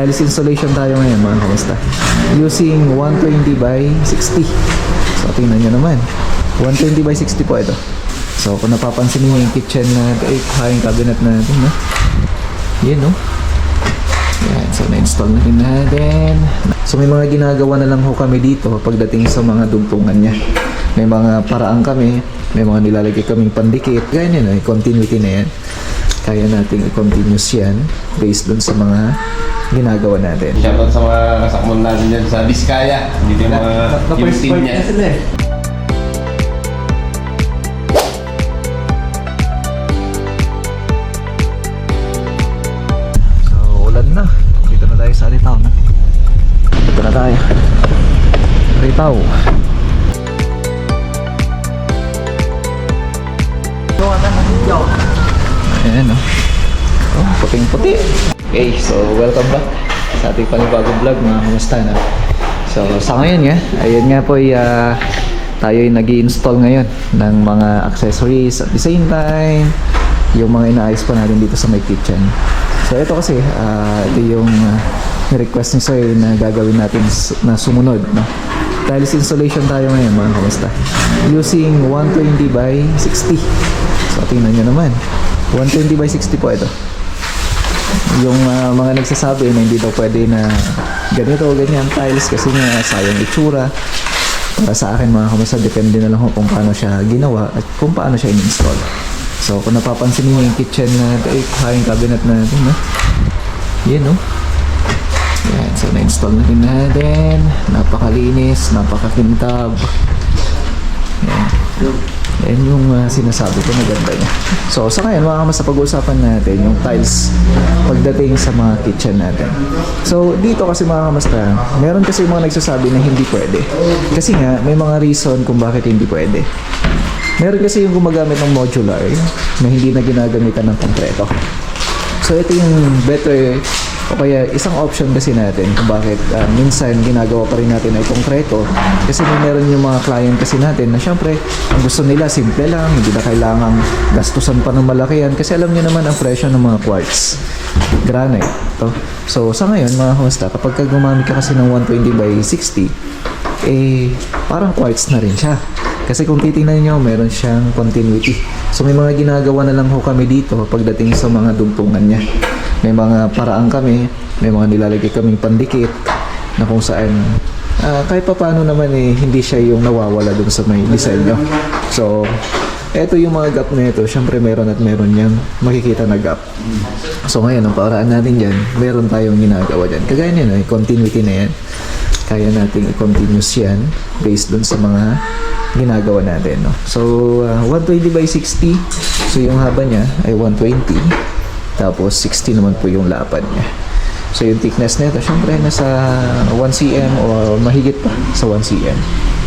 Tiles installation tayo ngayon mga kamusta. Using 120 by 60. So tingnan nyo naman. 120 by 60 po ito. So kung napapansin niyo yung kitchen na ay hanging cabinet natin, no? Yan, no? Yan, so na-install na rin natin. So may mga ginagawa na lang ho kami dito pagdating sa mga dugtungan niya. May mga paraan kami, may mga nilalagay kaming pandikit. Ganyan, no? continuity na yan. Kaya nating i-continuous yan based dun sa mga ginagawa natin. Shoutout sa mga kasakmon natin dyan sa Biskaya. Dito yung mga yung team niya. eh. So, ulan na. Dito na tayo sa Aritaw na. Dito na tayo. Aritaw. Ayan o. Oh, puting-puti. Okay, so welcome back sa ating panibagong vlog mga kamusta na. So sa ngayon nga, ayun nga po ay ah, tayo ay nag install ngayon ng mga accessories at the same time yung mga inaayos pa natin dito sa my kitchen. So ito kasi, ah, ito yung uh, request ni Sir na gagawin natin na sumunod. No? Tiles installation tayo ngayon mga kamusta. Using 120 by 60. So tingnan nyo naman. 120 by 60 po ito yung ah, mga nagsasabi na hindi daw pwede na ganito o ganyan tiles kasi nga sayang itsura. Para sa akin mga kamusta depende na lang kung paano siya ginawa at kung paano siya in-install. So kung napapansin niyo yung kitchen na ay hanging cabinet natin no? yun no? Yan so na-install na rin natin. Napakalinis napakakintab. Yan yan yung ah, sinasabi ko na ganda niya. So, sa ngayon, mga kamasa, pag-uusapan natin yung tiles pagdating sa mga kitchen natin. So, dito kasi mga kamasta, meron kasi mga nagsasabi na hindi pwede. Kasi nga, may mga reason kung bakit hindi pwede. Meron kasi yung gumagamit ng modular na hindi na ginagamitan ng konkreto. So, ito yung better o kaya isang option kasi natin kung bakit ah, minsan ginagawa pa rin natin ay konkreto kasi may meron yung mga client kasi natin na syempre ang gusto nila simple lang hindi na kailangang gastusan pa ng malaki yan. Kasi alam niyo naman ang presyo ng mga quartz granite to. So sa ngayon mga kamusta kapag ka gumamit ka kasi ng 120 by 60 eh parang quartz na rin siya kasi kung titingnan nyo, meron siyang continuity. So may mga ginagawa na lang ho kami dito pagdating sa mga dugtungan niya. May mga paraan kami, may mga nilalagay kaming pandikit na kung saan ah, kahit pa paano naman eh, hindi siya yung nawawala dun sa may disenyo. So, eto yung mga gap na ito. Siyempre meron at meron yan makikita na gap. So ngayon, ang paraan natin dyan, meron tayong ginagawa dyan. Kagaya niyan, eh, continuity na yan kaya nating i-continuous yan based dun sa mga ginagawa natin. No? So, uh, 120 by 60. So, yung haba niya ay 120. Tapos, 60 naman po yung lapad niya. So, yung thickness nito, syempre, nasa 1 cm o mahigit pa sa 1 cm.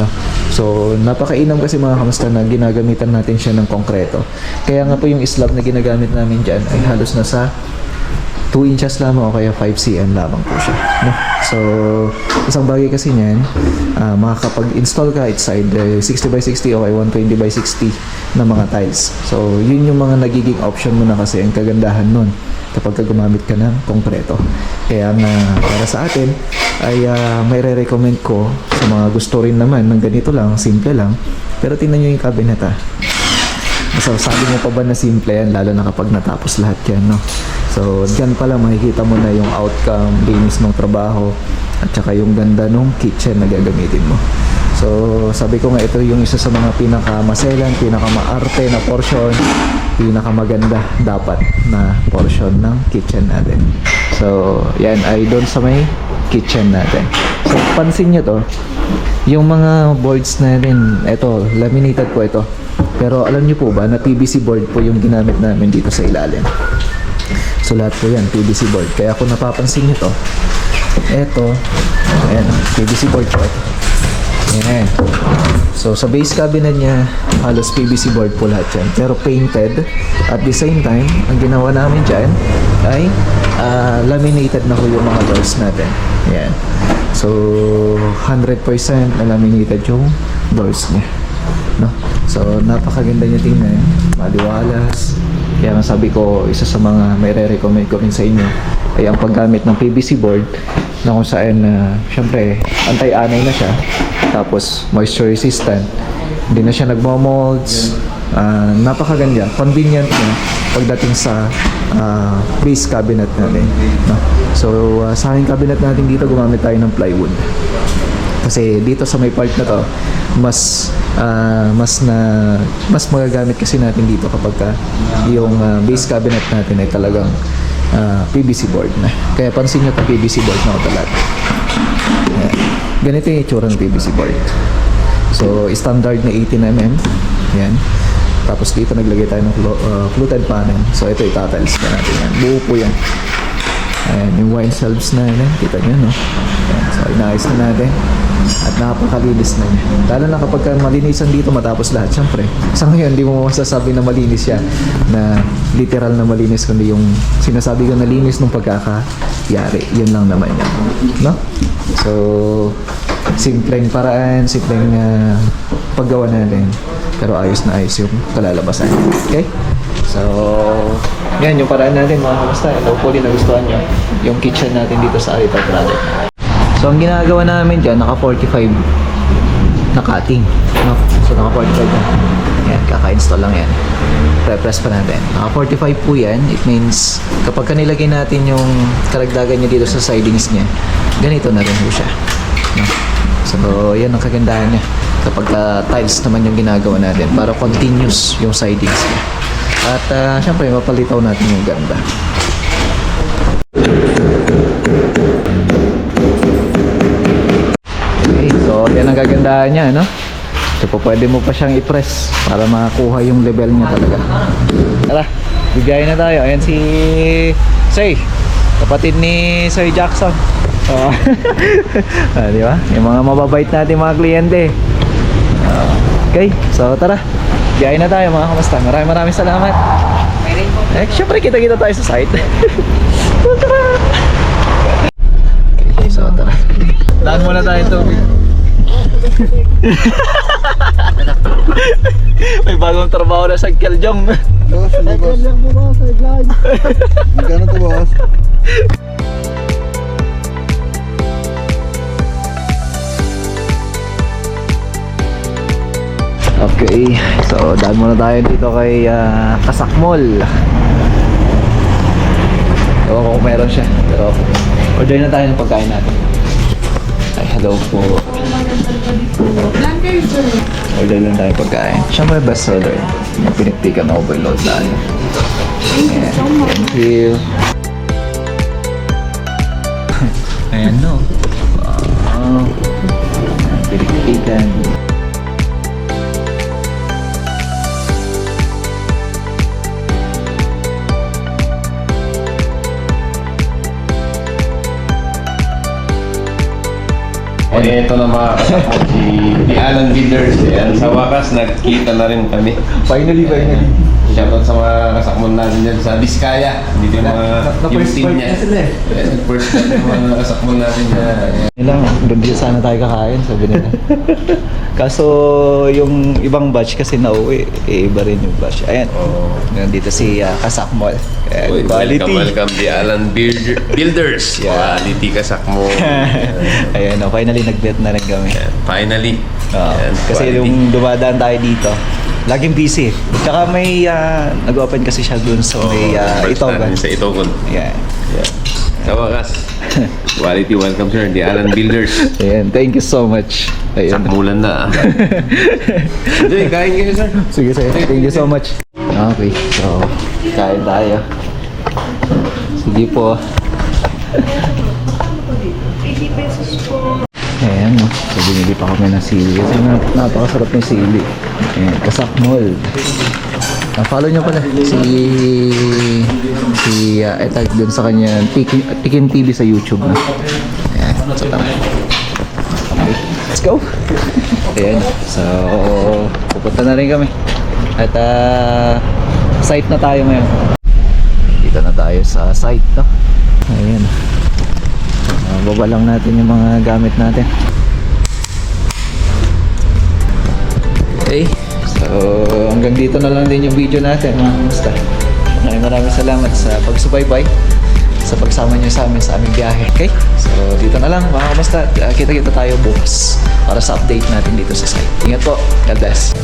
No? So, napakainam kasi mga kamusta na ginagamitan natin siya ng konkreto. Kaya nga po yung slab na ginagamit namin dyan ay halos nasa 2 inches lamang o kaya 5 cm lamang po siya. No? So, isang bagay kasi niyan, ah, makakapag-install ka it's either 60 by 60 o kaya 120 by 60 na mga tiles. So, yun yung mga nagiging option mo na kasi ang kagandahan nun kapag ka gumamit ka ng konkreto. Kaya nga, para sa atin, ay ah, may re-recommend ko sa mga gusto rin naman ng ganito lang, simple lang. Pero tingnan nyo yung cabinet ah. So, sabi mo pa ba na simple yan, lalo na kapag natapos lahat yan, no? So, dyan pala makikita mo na yung outcome, linis ng trabaho, at saka yung ganda ng kitchen na gagamitin mo. So, sabi ko nga ito yung isa sa mga pinakamaselan, pinakamaarte na portion, pinakamaganda dapat na portion ng kitchen natin. So, yan ay doon sa may kitchen natin. So, pansin nyo to, yung mga boards natin, ito, laminated po ito. Pero alam niyo po ba na PVC board po yung ginamit namin dito sa ilalim. So lahat po yan, PVC board. Kaya kung napapansin niyo to, eto, ayan, PVC board po ito. Ayan. So sa base cabinet niya, halos PVC board po lahat yan. Pero painted. At the same time, ang ginawa namin dyan ay ah, laminated na po yung mga doors natin. Ayan. So 100% na laminated yung doors niya. No? So, napakaganda niya tingnan. Maliwalas. Kaya nga sabi ko, isa sa mga may re-recommend ko rin sa inyo ay ang paggamit ng PVC board na kung saan na syempre anti-anay na siya tapos moisture resistant. Hindi na siya nagmo-molds Ah, napakaganda. Convenient niya pagdating sa ah, base cabinet natin no? so ah, sa aking cabinet natin dito gumamit tayo ng plywood kasi dito sa may part na to mas ah, mas na mas magagamit kasi natin dito kapag ka yung ah, base cabinet natin ay talagang ah, PVC board na. Kaya pansin nyo to PVC board na ito lahat. Ayan. ganito yung itsura ng PVC board. So standard na 18mm yan tapos dito naglagay tayo ng ah, fluted panel. So ito itatiles pa natin. Yan buo po yan. Ayan, yung wine shelves na yun, eh. kita nyo, no? Ayan, so, inaayos na natin. At napakalinis na niya. Lalo na kapag ka malinisan dito matapos lahat, syempre. Sa ngayon, hindi mo masasabi na malinis siya, na literal na malinis, kundi yung sinasabi ko na linis nung pagkakayari. Yun lang naman yan. No? So, simpleng paraan, simpleng ah, paggawa natin. Pero ayos na ayos yung kalalabasan. Okay? So, yan yung paraan natin mga kamusta. And hopefully nagustuhan nyo yung kitchen natin dito sa Arita Project. So, ang ginagawa namin dyan, naka 45 na cutting. No? So, naka 45 na. Yan, kaka-install lang yan. Pre-press pa natin. Naka 45 po yan. It means, kapag ka nilagay natin yung karagdagan niya dito sa sidings niya, ganito na rin po siya. No? So, yan ang kagandahan niya. Kapag ka tiles naman yung ginagawa natin, para continuous yung sidings niya. At uh, syempre, mapalitaw natin yung ganda. Kagandahan niya, no? So, pwede mo pa siyang i-press para makakuha yung level niya talaga. Tara, bigay na tayo. Ayan si Say, kapatid ni Sir Jackson. Oh. ah, di ba? Yung mga mababait natin mga kliyente. Ah, okay, so tara. Bigay na tayo mga kamusta. Maraming maraming salamat. Eh, syempre kita-kita tayo sa site. so, tara. Okay, so tara. Daan muna tayo tubig. May bagong trabaho na sa Keljong. Boss, ano boss? lang mo sa vlog. Magkano to boss? Okay, so daan muna tayo dito kay ah, Kasakmol. Ewan ko kung meron siya, pero order na tayo ng pagkain natin. Hello po. Order lang tayo pagkain. Siyempre, best seller. Yung pinikpikan na overload tayo. Thank you so much. Thank you. Ayan, no. Ito na mga kasama si, si Alan Builders. Yan, sa wakas, nagkita na rin kami. Finally, finally. Shoutout sa mga kasakmon natin dyan sa Biskaya. Dito yung mga yung first team niya. eh. Yes, first part yung mga kasakmon natin dyan. Ayan. Nilang, doon din sana tayo kakain, sabi nila. Kaso, yung ibang batch kasi nauwi, eh, iba rin yung batch. Ayan, Oh. nandito si uh, Kasakmol. Ayan, Uy, quality. welcome, welcome the Alan Builder- Builders. Yeah. Quality kasakmo. Ayan, oh, finally nag-bet na rin kami. Finally. Oo. Yan, kasi quality. yung dumadaan tayo dito, laging busy. Tsaka may, ah, nag-open kasi siya dun sa may uh, Itogan. natin Sa Itogon. Ayan. Yeah. Sa wakas. Quality welcome sir, the Alan Builders. Ayan, thank you so much. Ayan. Sakmulan na ah. Enjoy, kain kayo sir. Sige, sige. Thank you so much. Okay, so, kain tayo. Sige po. Ayan. So, binili pa kami ng sili. Kasi na, napakasarap ng sili. Ayan, kasakmol. Ah, follow nyo pala si si uh, etag dun sa kanya Tikin, TV sa YouTube na. Ayan, so tama. Okay, let's go. Ayan, so pupunta na rin kami. At ah, site na tayo ngayon. Dito na tayo sa site, no? Ayan. Uh, baba lang natin yung mga gamit natin. Okay. So, hanggang dito na lang din yung video natin, mga kamusta. Maraming maraming salamat sa pagsubaybay sa pagsama niyo sa amin sa aming biyahe. Okay? So, dito na lang mga kamusta. Uh, kita-kita tayo bukas para sa update natin dito sa site. Ingat po. God bless.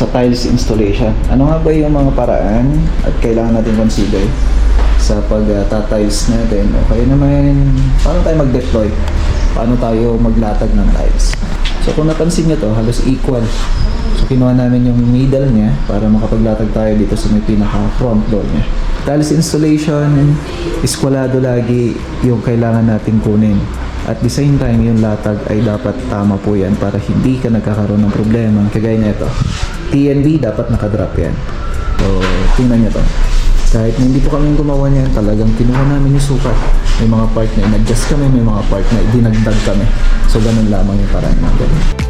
Sa tiles installation. Ano nga ba yung mga paraan at kailangan natin consider sa pag-tiles natin? O kaya naman, paano tayo mag-deploy? Paano tayo maglatag ng tiles? So kung napansin nyo to, halos equal. So kinuha namin yung middle niya para makapaglatag tayo dito sa may pinaka-front door niya. Tiles installation, iskwalado lagi yung kailangan natin kunin. At the same time, yung latag ay dapat tama po yan para hindi ka nagkakaroon ng problema. Kagaya na ito. TNB, dapat nakadrop yan. So, tingnan nyo to. Kahit hindi po kami gumawa niyan, talagang kinuha namin yung sukat. May mga part na in-adjust kami, may mga part na dinagdag kami. So, ganun lamang yung paraan natin.